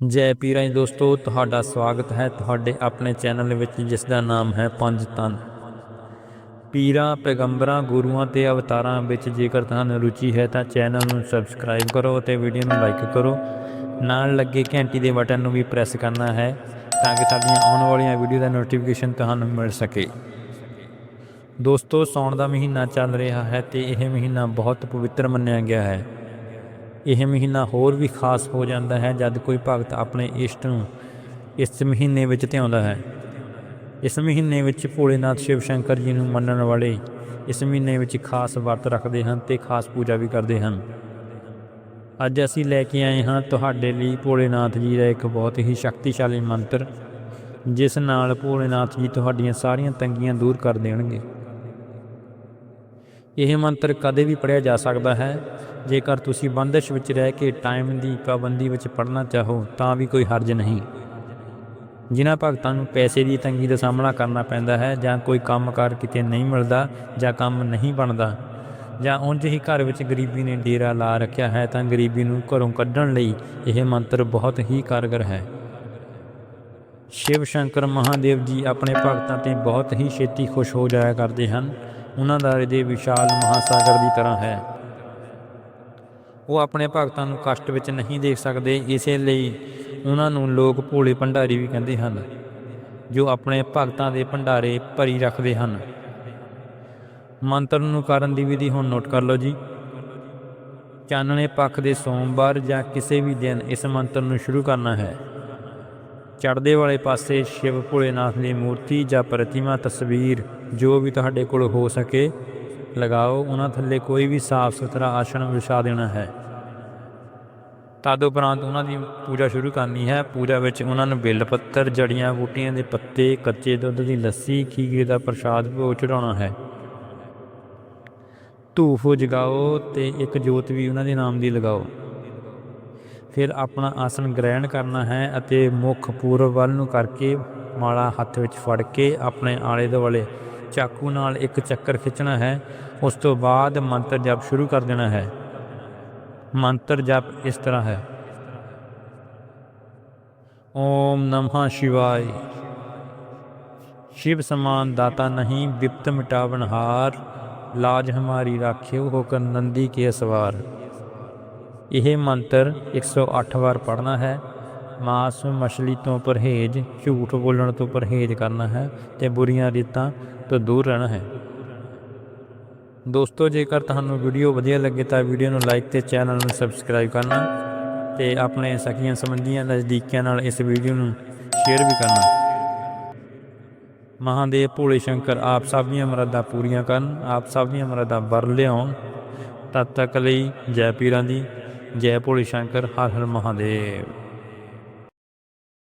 ਜੈ ਪੀਰਾਂ ਜੀ ਦੋਸਤੋ, ਤੁਹਾਡਾ ਸਵਾਗਤ ਹੈ ਤੁਹਾਡੇ ਆਪਣੇ ਚੈਨਲ ਵਿੱਚ ਜਿਸ ਦਾ ਨਾਮ ਹੈ ਪੰਜ ਤਨ। ਪੀਰਾਂ, ਪੈਗੰਬਰਾਂ, ਗੁਰੂਆਂ ਤੇ ਅਵਤਾਰਾਂ ਵਿੱਚ ਜੇਕਰ ਤੁਹਾਨੂੰ ਰੁਚੀ ਹੈ ਤਾਂ ਚੈਨਲ ਨੂੰ ਸਬਸਕ੍ਰਾਈਬ ਕਰੋ ਤੇ ਵੀਡੀਓ ਨੂੰ ਲਾਈਕ ਕਰੋ। ਨਾਲ ਲੱਗੇ ਘੰਟੀ ਦੇ ਬਟਨ ਨੂੰ ਵੀ ਪ੍ਰੈਸ ਕਰਨਾ ਹੈ ਤਾਂ ਕਿ ਸਾਡੀਆਂ ਆਉਣ ਵਾਲੀਆਂ ਵੀਡੀਓ ਦਾ ਨੋਟੀਫਿਕੇਸ਼ਨ ਤੁਹਾਨੂੰ ਮਿਲ ਸਕੇ। ਦੋਸਤੋ ਸੌਣ ਦਾ ਮਹੀਨਾ ਚੱਲ ਰਿਹਾ ਹੈ ਤੇ ਇਹ ਮਹੀਨਾ ਬਹੁਤ ਪਵਿੱਤਰ ਮੰਨਿਆ ਗਿਆ ਹੈ। ਇਹ ਮਹੀਨਾ ਹੋਰ ਵੀ ਖਾਸ ਹੋ ਜਾਂਦਾ ਹੈ ਜਦ ਕੋਈ ਭਗਤ ਆਪਣੇ ਇਸ਼ਟ ਨੂੰ ਇਸ ਮਹੀਨੇ ਵਿੱਚ ਧਿਆਉਂਦਾ ਹੈ। ਇਸ ਮਹੀਨੇ ਵਿੱਚ ਭੋਲੇਨਾਥ ਸ਼ਿਵ ਸ਼ੰਕਰ ਜੀ ਨੂੰ ਮੰਨਣ ਵਾਲੇ ਇਸ ਮਹੀਨੇ ਵਿੱਚ ਖਾਸ ਵਰਤ ਰੱਖਦੇ ਹਨ ਤੇ ਖਾਸ ਪੂਜਾ ਵੀ ਕਰਦੇ ਹਨ। ਅੱਜ ਅਸੀਂ ਲੈ ਕੇ ਆਏ ਹਾਂ ਤੁਹਾਡੇ ਲਈ ਭੋਲੇਨਾਥ ਜੀ ਦਾ ਇੱਕ ਬਹੁਤ ਹੀ ਸ਼ਕਤੀਸ਼ਾਲੀ ਮੰਤਰ, ਜਿਸ ਨਾਲ ਭੋਲੇਨਾਥ ਜੀ ਤੁਹਾਡੀਆਂ ਸਾਰੀਆਂ ਤੰਗੀਆਂ ਦੂਰ ਕਰ ਦੇਣਗੇ। ਇਹ ਮੰਤਰ ਕਦੇ ਵੀ ਪੜਿਆ ਜਾ ਸਕਦਾ ਹੈ। ਜੇਕਰ ਤੁਸੀਂ ਬੰਦਸ਼ ਵਿੱਚ ਰਹਿ ਕੇ ਟਾਈਮ ਦੀ ਪਾਬੰਦੀ ਵਿੱਚ ਪੜਨਾ ਚਾਹੋ, ਤਾਂ ਵੀ ਕੋਈ ਹਰਜ ਨਹੀਂ। ਜਿਨ੍ਹਾਂ ਭਗਤਾਂ ਨੂੰ ਪੈਸੇ ਦੀ ਤੰਗੀ ਦਾ ਸਾਹਮਣਾ ਕਰਨਾ ਪੈਂਦਾ ਹੈ ਜਾਂ ਕੋਈ ਕੰਮਕਾਰ ਕਿਤੇ ਨਹੀਂ ਮਿਲਦਾ ਜਾਂ ਕੰਮ ਨਹੀਂ ਬਣਦਾ ਜਾਂ ਉਂਝ ਹੀ ਘਰ ਵਿੱਚ ਗਰੀਬੀ ਨੇ ਡੇਰਾ ਲਾ ਰੱਖਿਆ ਹੈ, ਤਾਂ ਗਰੀਬੀ ਨੂੰ ਘਰੋਂ ਕੱਢਣ ਲਈ ਇਹ ਮੰਤਰ ਬਹੁਤ ਹੀ ਕਾਰਗਰ ਹੈ। ਸ਼ਿਵ ਸ਼ੰਕਰ ਮਹਾਦੇਵ ਜੀ ਆਪਣੇ ਭਗਤਾਂ ਤੇ ਬਹੁਤ ਹੀ ਛੇਤੀ ਖੁਸ਼ ਹੋ ਜਾਇਆ ਕਰਦੇ ਹਨ। ਉਹਨਾਂ ਦਾ ਹਿਰਦੇ ਵਿਸ਼ਾਲ ਮਹਾਸਾਗਰ ਦੀ ਤਰ੍ਹਾਂ ਹੈ। ਉਹ ਆਪਣੇ ਭਗਤਾਂ ਨੂੰ ਕਸ਼ਟ ਵਿੱਚ ਨਹੀਂ ਦੇਖ ਸਕਦੇ, ਇਸੇ ਲਈ ਉਹਨਾਂ ਨੂੰ ਲੋਕ ਭੋਲੇ ਭੰਡਾਰੀ ਵੀ ਕਹਿੰਦੇ ਹਨ, ਜੋ ਆਪਣੇ ਭਗਤਾਂ ਦੇ ਭੰਡਾਰੇ ਭਰੀ ਰੱਖਦੇ ਹਨ। ਮੰਤਰ ਨੂੰ ਕਰਨ ਦੀ ਵਿਧੀ ਹੁਣ ਨੋਟ ਕਰ ਲਓ ਜੀ। ਚਾਨਣੇ ਪੱਖ ਦੇ ਸੋਮਵਾਰ ਜਾਂ ਕਿਸੇ ਵੀ ਦਿਨ ਇਸ ਮੰਤਰ ਨੂੰ ਸ਼ੁਰੂ ਕਰਨਾ ਹੈ। ਚੜ੍ਹਦੇ ਵਾਲੇ ਪਾਸੇ ਸ਼ਿਵ ਭੋਲੇਨਾਥ ਦੀ ਮੂਰਤੀ ਜਾਂ ਪ੍ਰਤਿਮਾ ਤਸਵੀਰ ਜੋ ਵੀ ਤੁਹਾਡੇ ਕੋਲ ਹੋ ਸਕੇ, ਲਗਾਓ। ਉਹਨਾਂ ਥੱਲੇ ਕੋਈ ਵੀ ਸਾਫ਼ ਸੁਥਰਾ ਆਸਣ ਵਿਛਾ ਦੇਣਾ ਹੈ। ਤਦ ਉਪਰੰਤ ਉਹਨਾਂ ਦੀ ਪੂਜਾ ਸ਼ੁਰੂ ਕਰਨੀ ਹੈ। ਪੂਜਾ ਵਿੱਚ ਉਹਨਾਂ ਨੂੰ ਬਿੱਲ ਪੱਤਰ ਜੜੀਆਂ ਬੂਟੀਆਂ ਦੇ ਪੱਤੇ, ਕੱਚੇ ਦੁੱਧ ਦੀ ਲੱਸੀ, ਖੀਰੇ ਦਾ ਪ੍ਰਸ਼ਾਦ, ਭੋਗ ਚੜਾਉਣਾ ਹੈ। ਧੂਫ ਜਗਾਓ ਤੇ ਇੱਕ ਜੋਤ ਵੀ ਉਹਨਾਂ ਦੇ ਨਾਮ ਦੀ ਲਗਾਓ। ਫਿਰ ਆਪਣਾ ਆਸਣ ਗ੍ਰਹਿਣ ਕਰਨਾ ਹੈ ਅਤੇ ਮੁਖ ਪੂਰਬ ਵੱਲ ਨੂੰ ਕਰਕੇ ਮਾਲਾ ਹੱਥ ਵਿੱਚ ਫੜ ਕੇ ਆਪਣੇ ਆਲੇ ਦੁਆਲੇ ਚਾਕੂ ਨਾਲ ਇੱਕ ਚੱਕਰ ਖਿੱਚਣਾ ਹੈ। ਉਸ ਤੋਂ ਬਾਅਦ ਮੰਤਰ ਜਪ ਸ਼ੁਰੂ ਕਰ ਦੇਣਾ ਹੈ। ਮੰਤਰ ਜਪ ਇਸ ਤਰ੍ਹਾਂ ਹੈ। ਓਮ ਨਮः ਸ਼ਿਵਾਏ। ਸ਼ਿਵ ਸਮਾਨ ਦਾਤਾ ਨਹੀਂ ਵਿਪਤ ਲਾਜ ਹਮਾਰੀ हमारी ਹੋ ਕਰ ਨੰਦੀ ਕੇ सवार ਇਹ ਮੰਤਰ 108 ਵਾਰ ਪੜ੍ਹਨਾ ਹੈ। ਮਾਸ ਮਛਲੀ ਤੋਂ ਪਰਹੇਜ਼, ਝੂਠ ਬੋਲਣ ਤੋਂ ਪਰਹੇਜ਼ ਕਰਨਾ ਹੈ ਤੇ ਬੁਰੀਆਂ ਰੀਤਾਂ ਤੋਂ ਦੂਰ ਰਹਿਣਾ ਹੈ। ਦੋਸਤੋ, ਜੇਕਰ ਤੁਹਾਨੂੰ ਵੀਡੀਓ ਵਧੀਆ ਲੱਗੇ ਤਾਂ ਵੀਡੀਓ ਨੂੰ ਲਾਈਕ ਤੇ ਚੈਨਲ ਨੂੰ ਸਬਸਕ੍ਰਾਈਬ ਕਰਨਾ ਤੇ ਆਪਣੇ ਸਕੀਆਂ ਸੰਬੰਧੀਆਂ ਨਜ਼ਦੀਕੀਆਂ ਨਾਲ ਇਸ ਵੀਡੀਓ ਨੂੰ ਸ਼ੇਅਰ ਵੀ ਕਰਨਾ। ਮਹਾਦੇਵ ਭੋਲੇ ਸ਼ੰਕਰ, ਆਪ ਸਭ ਦੀਆਂ ਮਰਾਦਾਂ ਪੂਰੀਆਂ ਕਰਨ, ਆਪ ਸਭ ਦੀਆਂ ਮਰਾਦਾਂ ਵਰ ਲਿਆਉਣ, ਤਦ ਤੱਕ ਲਈ ਜੈ ਪੀਰਾਂ ਦੀ ਜੈ ਭੋਲੇ ਸ਼ੰਕਰ ਹਰ ਹਰ ਮਹਾਦੇਵ।